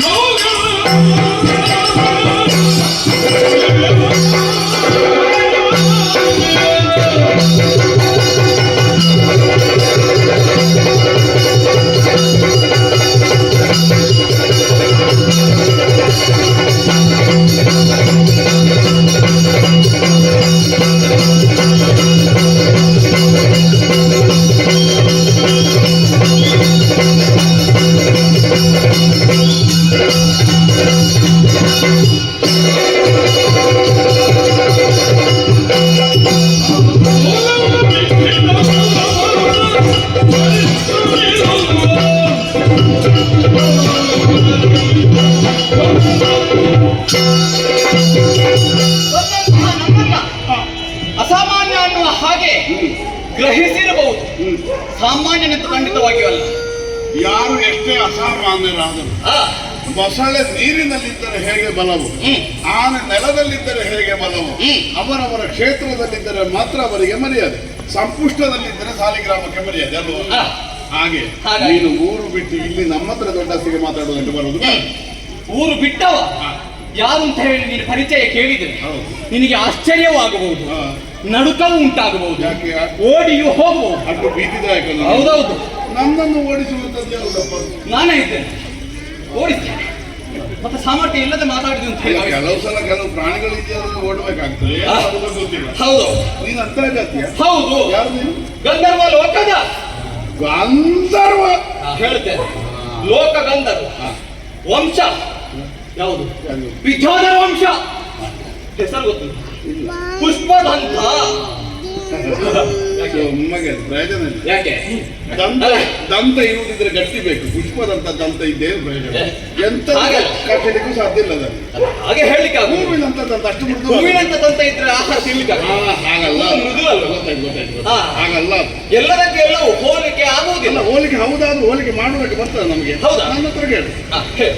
Não, não, não. ಅಸಾಮಾನ್ಯ ಅನ್ನುವ ಹಾಗೆ ಗ್ರಹಿಸಿರಬಹುದು. ಸಾಮಾನ್ಯನಂತೂ ಖಂಡಿತವಾಗಿಯೂ ಅಲ್ಲ ಯಾರು ಎಷ್ಟೇ ಅಸಾಮಾನ್ಯರಾದರು ಮೊಸಳೆ ನೀರಿನಲ್ಲಿದ್ದರೆ ಹೇಗೆ ಬಲವು? ಆನ ನೆಲದಲ್ಲಿದ್ದರೆ ಹೇಗೆ ಬಲವು? ಅವರವರ ಕ್ಷೇತ್ರದಲ್ಲಿದ್ದರೆ ಮಾತ್ರ ಅವರಿಗೆ ಮರ್ಯಾದೆ. ಸಂಪುಷ್ಟದಲ್ಲಿದ್ದರೆ ಸಾಲಿಗ್ರಾಮಕ್ಕೆ ಮರ್ಯಾದೆ ಅಲ್ವಾ? ಹಾಗೆ. ನೀನು ಊರು ಬಿಟ್ಟು ಇಲ್ಲಿ ನಮ್ಮ ಹತ್ರ ದೊಡ್ಡಸ್ತಿಗೆ ಮಾತಾಡುವುದು ಬರುವುದು. ಊರು ಬಿಟ್ಟವ? ಯಾರು ಅಂತ ಹೇಳಿ ನೀನು ಪರಿಚಯ ಕೇಳಿದ್ರೆ. ನಿನಗೆ ಆಶ್ಚರ್ಯವಾಗಬಹುದು. ನಡುಕವೂ ಉಂಟಾಗಬಹುದು. ಯಾಕೆ? ಓಡಿಯೂ ಹೋಗಬಹುದು. ಅಷ್ಟು ಭೀತಿದಾಯಕ ನಾನು. ಹೌದೌದು. ನನ್ನನ್ನು ಓಡಿಸುವಂತದ್ದು ಯಾವುದಪ್ಪ ನಾನೇ ಇದ್ದೇನೆ. ಓಡಿಸ್ತೇನೆ. ಮತ್ತೆ ಸಾಮರ್ಥ್ಯ ಇಲ್ಲದೆ ಮಾತಾಡಿದ್ರು ಅಂತ ಹೇಳಿ. ಕೆಲವು ಸಲ ಕೆಲವು ಪ್ರಾಣಿಗಳಿದೆಯಲ್ಲ ಓಡಬೇಕಾಗ್ತದೆ. ಆ. ಅದು ಹೌದು. ನೀನು ಅಂತ ಹೌದು. ಯಾರು ನೀನು? ಗಂಧರ್ವ ಲೋಕದ. ಗಂಧರ್ವ. ಹೇಳ್ತೇನೆ. ಲೋಕ ಗಂಧರ್ವ ವಂಶ. ಯಾವುದು? ವಿಜೋದರ ವಂಶ. ಹೆಸರು ಗೊತ್ತು ಇಲ್ಲ. ಪುಷ್ಪದಂತ. ಪ್ರಯೋಜನ ಇಲ್ಲ ಯಾಕೆ ದಂತ ದಂತ ಇರುವುದಿದ್ರೆ ಗಟ್ಟಿ ಬೇಕು ಪುಷ್ಪದಂತ ದಂತ ಇದ್ದೇ ಪ್ರಯೋಜನ ಎಂತ ಹಾಗಲ್ಲ. ಕಟ್ಟಲಿಕ್ಕೂ ಸಾಧ್ಯ ಇಲ್ಲ ಅದನ್ನು ಹಾಗೆ ಹೇಳಲಿಕ್ಕೆ ಆಗುದು ಹೂವಿನಂತ ದಂತ ಅಷ್ಟು ಮೃದು ಹೂವಿನಂತ ತಂತ ಇದ್ರೆ ಆಹಾರ ತಿನ್ಲಿಕ್ಕೆ ಹಾಗಲ್ಲ ಹೂವು ಮೃದು ಅಲ್ವಾ? ಗೊತ್ತಾಯ್ತು ಗೊತ್ತಾಯ್ತು ಹಾ. ಹಾಗಲ್ಲ. ಎಲ್ಲದಕ್ಕೆ ಎಲ್ಲವೂ ಹೋಲಿಕೆ ಇಲ್ಲ ಆಗುವುದಿಲ್ಲ ಹೋಲಿಕೆ ಹೌದಾದ್ರೂ ಹೋಲಿಕೆ ಮಾಡುವುದಕ್ಕೆ ಬರ್ತದೆ ನಮಗೆ ಹೌದಾ? ನನ್ನ ಹತ್ರ ಕೇಳು ಹೇಳು.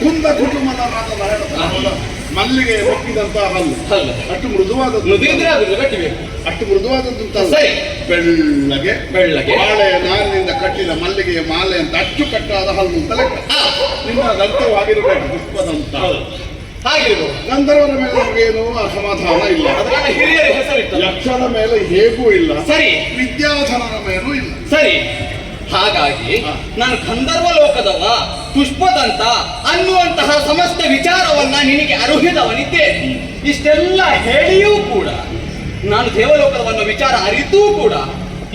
ಕುಂದ ಕುಟುಂಬದ ಹೇಳ್ತಾರೆ. ಹೌದಾ? ಮಲ್ಲಿಗೆ ಮುಕ್ಕಿದಂತ ಹಲ್ಲು. ಅಷ್ಟು ಮೃದುವಾದ ಅಷ್ಟು ಮೃದುವಾದದ್ದು. ಸರಿ. ಬೆಳ್ಳಗೆ. ಬೆಳ್ಳಗೆ. ಬಾಳೆಯ ನಾರಿನಿಂದ ಕಟ್ಟಿದ ಮಲ್ಲಿಗೆಯ ಮಾಲೆ ಅಂತ ಅಚ್ಚು ಕಟ್ಟಾದ ಹಲ್ಲು ಅಂತ ಲೆಕ್ಕ. ನಿಮ್ಮ ದಂತವಾಗಿರಬೇಕು ಪುಷ್ಪದಂತ. ಹಾಗಿರ್ಬೋದು. ಗಂಧರ್ವರ ಮೇಲೆ ನಮಗೇನು ಅಸಮಾಧಾನ ಇಲ್ಲ. ಅದರ ಹಿರಿಯರ ಹೆಸರಿತ್ತು ಯಕ್ಷರ ಮೇಲೆ ಹೇಗೂ ಇಲ್ಲ. ಸರಿ. ವಿದ್ಯಾಧನರ ಮೇಲೂ ಇಲ್ಲ. ಸರಿ. ಹಾಗಾಗಿ ನಾನು ಗಂಧರ್ವ ಲೋಕದವ, ಪುಷ್ಪದಂತ ಅನ್ನುವಂತಹ ಸಮಸ್ತ ವಿಚಾರವನ್ನ ನಿನಗೆ ಅರುಹಿದವನಿದ್ದೇನೆ ಇಷ್ಟೆಲ್ಲ ಹೇಳಿಯೂ ಕೂಡ, ನಾನು ದೇವಲೋಕದವನ್ನ ವಿಚಾರ ಅರಿತೂ ಕೂಡ,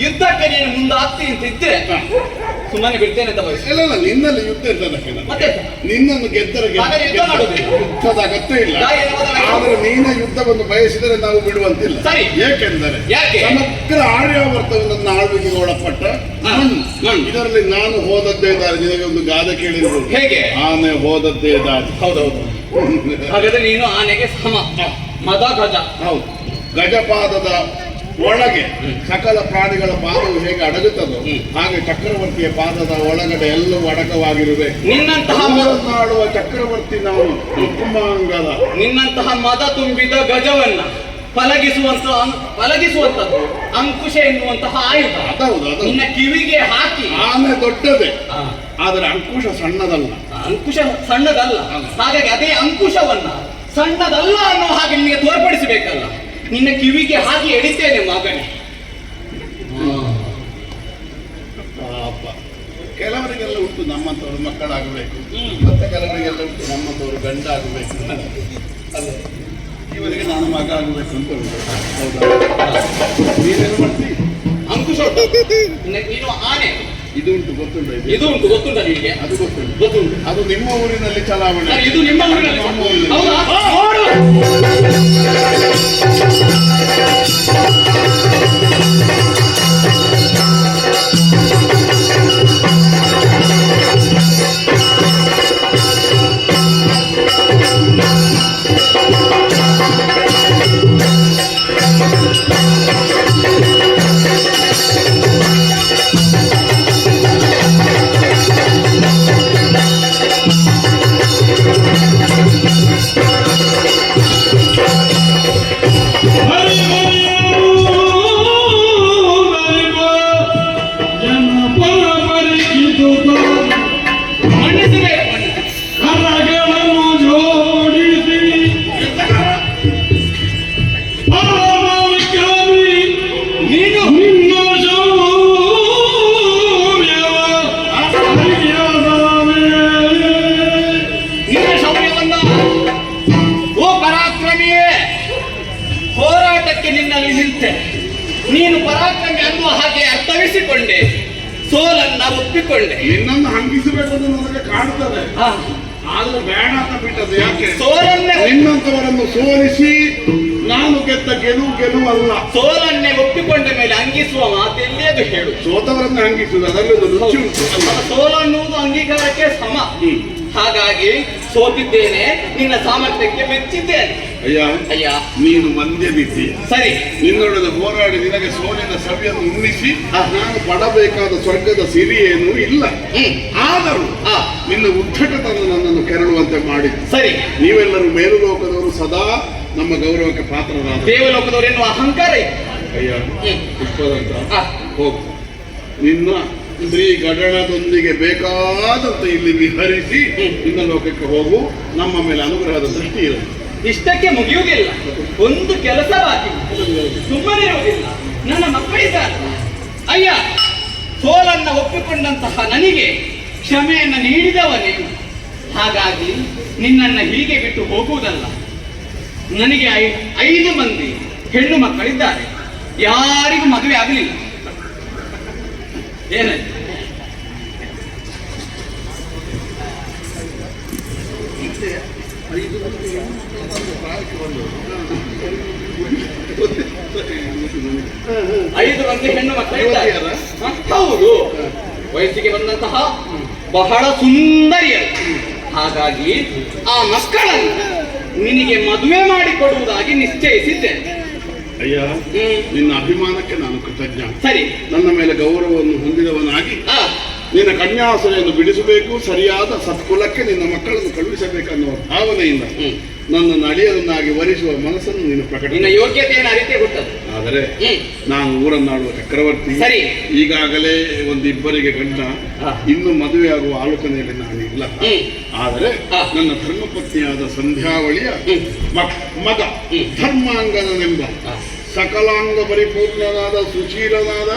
ಯುದ್ಧಕ್ಕೆ ನೀನು ಮುಂದಾಗ್ತಿ ಅಂತ ಇದ್ರೆ ಹಾ. ಸುಮ್ಮನೆ ಬಿಡ್ತೇನೆ ಅಂತ ಬಯಸಿ ಇಲ್ಲ ಇಲ್ಲ ನಿನ್ನಲ್ಲಿ ಯುದ್ಧ ಇರ್ತದಕ್ಕೆ. ಮತ್ತೆ? ನಿನ್ನನ್ನು ಗೆದ್ದರೆ ಗೆದ್ದ- ಹಾಗಾದ್ರೆ ಯುದ್ಧ ಮಾಡುವುದಿಲ್ಲ. ಅಗತ್ಯ ಇಲ್ಲ. ಯಾ- ಏನು ಮೊದಲ- ಆದರೆ ನೀನೇ ಯುದ್ಧವನ್ನು ಬಯಸಿದರೆ ನಾವು ಬಿಡುವಂತಿಲ್ಲ. ಸರಿ. ಏಕೆಂದರೆ ಯಾಕೆ? ಸಮಗ್ರ ನನ್ನ ಆಳ್ವಿಕೆಗೆ ಒಳಪಟ್ಟ ಮಣ್ಣು. ಇದರಲ್ಲಿ ನಾನು ಹೋದದ್ದೇ ದಾರಿ. ನಿನಗೆ ಒಂದು ಗಾದೆ ಕೇಳಿರ್ಬೋದು ಹೇಗೆ? ಆನೆ ಹೋದದ್ದೇ ದಾರಿ. ಹೌದೌದು. ಹಾಗಾದ್ರೆ ನೀನು ಆನೆಗೆ ಸಮ. ಮದ ಗಜ ಹೌದು. ಗಜಪಾದದ ಒಳಗೆ ಸಕಲ ಪ್ರಾಣಿಗಳ ಪಾದವು ಹೇಗೆ ಅಡಗುತ್ತದೋ ಹಾಗೆ ಚಕ್ರವರ್ತಿಯ ಪಾದದ ಒಳಗಡೆ ಎಲ್ಲವೂ ಅಡಕವಾಗಿರಬೇಕು ನಿನ್ನಂತಹ ಮಾಡುವ ಚಕ್ರವರ್ತಿ ನಾವು ಕುಂಭಾಂಗದ. ನಿನ್ನಂತಹ ಮದ ತುಂಬಿದ ಗಜವನ್ನ ಪಲಗಿಸುವಂತ ಪಲಗಿಸುವಂತದ್ದು ಅಂಕುಶ ಎನ್ನುವಂತಹ ಆಯುಧ. ನಿನ್ನ ಕಿವಿಗೆ ಹಾಕಿ. ಆಮೆ ದೊಡ್ಡದೆ. ಆದರೆ ಅಂಕುಶ ಸಣ್ಣದಲ್ಲ. ಅಂಕುಶ ಸಣ್ಣದಲ್ಲ. ಹಾಗಾಗಿ ಅದೇ ಅಂಕುಶವನ್ನ ಸಣ್ಣದಲ್ಲ ಅನ್ನೋ ಹಾಗೆ ನಿಮಗೆ ತೋರ್ಪಡಿಸಬೇಕಲ್ಲ. ನಿನ್ನ ಕಿವಿಗೆ ಹಾಕಿ ಎಡಿತೇನೆ ಮಗನೇ. ಪಾಪ. ಕೆಲವರಿಗೆಲ್ಲ ಉಂಟು ನಮ್ಮಂಥವ್ರು ಮಕ್ಕಳಾಗಬೇಕು. ಹ್ಮ್. ಮತ್ತೆ ಕೆಲವರಿಗೆಲ್ಲ ಉಂಟು ನಮ್ಮಂಥವ್ರು ಗಂಡ ಆಗಬೇಕು ಅಲ್ಲ ಇವರಿಗೆ ನಾನು ಮಗ ಆಗಬೇಕು ಅಂತ ಉಂಟು. ಹೌದಾ? ನೀನೇನು ಮಾಡ್ತಿ ಅಂಕುಶ ನೀನು ಆನೆ. ಇದು ಉಂಟು ಗೊತ್ತುಂಟು ಇದು? ಉಂಟು ಗೊತ್ತುಂಟ ನಿಮಗೆ ಅದು ಗೊತ್ತುಂಟು. ಗೊತ್ತುಂಟು. ಅದು ನಿಮ್ಮ ಊರಿನಲ್ಲಿ ಚಲಾವಣೆ. ಇದು ನಿಮ್ಮ ಊರಿನಲ್ಲಿ Thank you. ನಿನ್ನಲ್ಲಿ ನಿಲ್ತೇನೆ ನೀನು ಪರಾಕ್ರಮಿ ಅನ್ನುವ ಹಾಗೆ ಅರ್ಥವಿಸಿಕೊಂಡೆ. ಸೋಲನ್ನ ಒಪ್ಪಿಕೊಂಡೆ. ನಿನ್ನನ್ನು ಹಂಗಿಸಬೇಕು ಅಂತ ನನಗೆ ಕಾಣ್ತದೆ. ಆದ್ರೂ ಬೇಡ ಅಂತ ಬಿಟ್ಟದ್ದು ಯಾಕೆ? ಸೋಲನ್ನೇ ನಿನ್ನಂತವರನ್ನು ಸೋಲಿಸಿ ನಾನು ಗೆದ್ದ ಗೆಲುವು ಗೆಲುವಲ್ಲ ಸೋಲನ್ನೇ ಒಪ್ಪಿಕೊಂಡ ಮೇಲೆ ಅಂಗಿಸುವ ಮಾತು ಎಲ್ಲಿಯದು ಹೇಳು? ಸೋತವರನ್ನು ಹಂಗಿಸುವುದು ಅದಲ್ಲೂ ಸೋಲನ್ನುವುದು ಅಂಗೀಕಾರಕ್ಕೆ ಸಮ. ಹಾಗಾಗಿ ಸೋತಿದ್ದೇನೆ ನಿನ್ನ ಸಾಮರ್ಥ್ಯಕ್ಕೆ ಮೆಚ್ಚಿದ್ದೇನೆ. ಅಯ್ಯ ಅಯ್ಯ. ನೀನು ಮಂದ್ಯದಿದ್ದೀಯ ಸರಿ. ನಿನ್ನೊಡನೆ ಹೋರಾಡಿ ನಿನಗೆ ಸೋಲಿನ ಸವಿಯನ್ನು ಉಣ್ಣಿಸಿ ನಾನು ಪಡಬೇಕಾದ ಸ್ವರ್ಗದ ಸಿರಿ ಏನು ಇಲ್ಲ ಆದರೂ ನಿನ್ನ ಉದ್ಘಟತನ ನನ್ನನ್ನು ಕೆರಳುವಂತೆ ಮಾಡಿ. ಸರಿ. ನೀವೆಲ್ಲರೂ ಮೇಲುಲೋಕದವರು ಸದಾ ನಮ್ಮ ಗೌರವಕ್ಕೆ ಪಾತ್ರರಾದ. ದೇವಲೋಕದವರು ಎನ್ನುವ ಅಹಂಕಾರ ಅಯ್ಯ. ಪುಷ್ಪದಂತ. ಹೋಗು. ನಿನ್ನ ಸ್ತ್ರೀ ಗಡಣದೊಂದಿಗೆ ಬೇಕಾದಂತೆ ಇಲ್ಲಿ ವಿಹರಿಸಿ ಇನ್ನ ಲೋಕಕ್ಕೆ ಹೋಗು. ನಮ್ಮ ಮೇಲೆ ಅನುಗ್ರಹದ ದೃಷ್ಟಿ ಇರಲಿ ಇಷ್ಟಕ್ಕೆ ಮುಗಿಯುವುದಿಲ್ಲ. ಒಂದು ಕೆಲಸ ಬಾಕಿ. ಸುಮ್ಮನಿರುವುದಿಲ್ಲ ನನ್ನ ಮಕ್ಕಳಿದ್ದಾರೆ ಅಯ್ಯ, ಸೋಲನ್ನ ಒಪ್ಪಿಕೊಂಡಂತಹ ನನಗೆ ಕ್ಷಮೆಯನ್ನು ನೀಡಿದವನೇ. ಹಾಗಾಗಿ ನಿನ್ನನ್ನ ಹೀಗೆ ಬಿಟ್ಟು ಹೋಗುವುದಲ್ಲ. ನನಗೆ ಐದು ಮಂದಿ ಹೆಣ್ಣು ಮಕ್ಕಳಿದ್ದಾರೆ. ಯಾರಿಗೂ ಮದುವೆ ಆಗಲಿಲ್ಲ. ಏನಾಯ್ತು ಐದು ಮಂದಿ ಹೆಣ್ಣು ಮಕ್ಕಳು ವಯಸ್ಸಿಗೆ ಬಂದಂತಹ ಬಹಳ ಸುಂದರಿಯರು. ಹಾಗಾಗಿ ಆ ಮಕ್ಕಳನ್ನು ನಿನಗೆ ಮದುವೆ ಮಾಡಿಕೊಡುವುದಾಗಿ ನಿಶ್ಚಯಿಸಿದ್ದೇನೆ. ಅಯ್ಯ ನಿನ್ನ ಅಭಿಮಾನಕ್ಕೆ ನಾನು ಕೃತಜ್ಞ. ಸರಿ. ನನ್ನ ಮೇಲೆ ಗೌರವವನ್ನು ಹೊಂದಿದವನಾಗಿ ನಿನ್ನ ಕನ್ಯಾಸನೆಯನ್ನು ಬಿಡಿಸಬೇಕು ಸರಿಯಾದ ಸತ್ಕುಲಕ್ಕೆ ನಿನ್ನ ಮಕ್ಕಳನ್ನು ಕಳುಹಿಸಬೇಕನ್ನುವ ಭಾವನೆಯಿಂದ ನನ್ನ ನನ್ನನ್ನು ಅಳಿಯದನ್ನಾಗಿ ವರಿಸುವ ಮನಸ್ಸನ್ನು ನೀನು ಪ್ರಕಟ ನಿನ್ನ ಯೋಗ್ಯತೆಯನ್ನು ಅರಿತೇ ಗೊತ್ತದು ಆದರೆ ನಾನು ಊರನ್ನಾಡುವ ಚಕ್ರವರ್ತಿ. ಈಗಾಗಲೇ ಒಂದಿಬ್ಬರಿಗೆ ಗಂಡ. ಇನ್ನು ಆಗುವ ಆಲೋಚನೆಯಲ್ಲಿ ನಾನಿಲ್ಲ ಇಲ್ಲ. ಆದರೆ. ನನ್ನ ಧರ್ಮಪತ್ನಿಯಾದ ಸಂಧ್ಯಾವಳಿಯ ಮಗ ಧರ್ಮಾಂಗನವೆಂಬ ಧರ್ಮಾಂಗದನೆಂಬ ಸಕಲಾಂಗ ಪರಿಪೂರ್ಣನಾದ ಸುಶೀಲನಾದ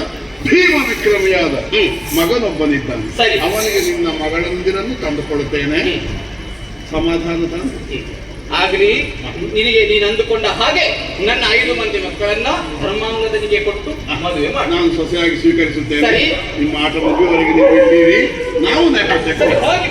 ಭೀಮ ವಿಕ್ರಮಿಯಾದ. ಮಗನೊಬ್ಬನಿದ್ದಾನೆ. ಅವನಿಗೆ ನಿನ್ನ ಮಗಳಂದಿರನ್ನು ತಂದುಕೊಡುತ್ತೇನೆ. ಸಮಾಧಾನ ತಾನು. ಆಗಲಿ ನಿನಗೆ ನೀನು ಅಂದುಕೊಂಡ ಹಾಗೆ ನನ್ನ ಐದು ಮಂದಿ ಮಕ್ಕಳನ್ನ ಧರ್ಮಾಂಗದನಿಗೆ ಕೊಟ್ಟು ಮದುವೆ ಮಾಡಿ ನಾನು ಸೊಸೆಯಾಗಿ ಸ್ವೀಕರಿಸುತ್ತೇನೆ. ನಿಮ್ಮ ಆಟ ಮುಗಿಯುವವರೆಗೆ ನೀವು ಇದ್ದೀರಿ ನಾವು ನೇಪಥ್ಯಕ್ಕೆ ಹೋಗಿ.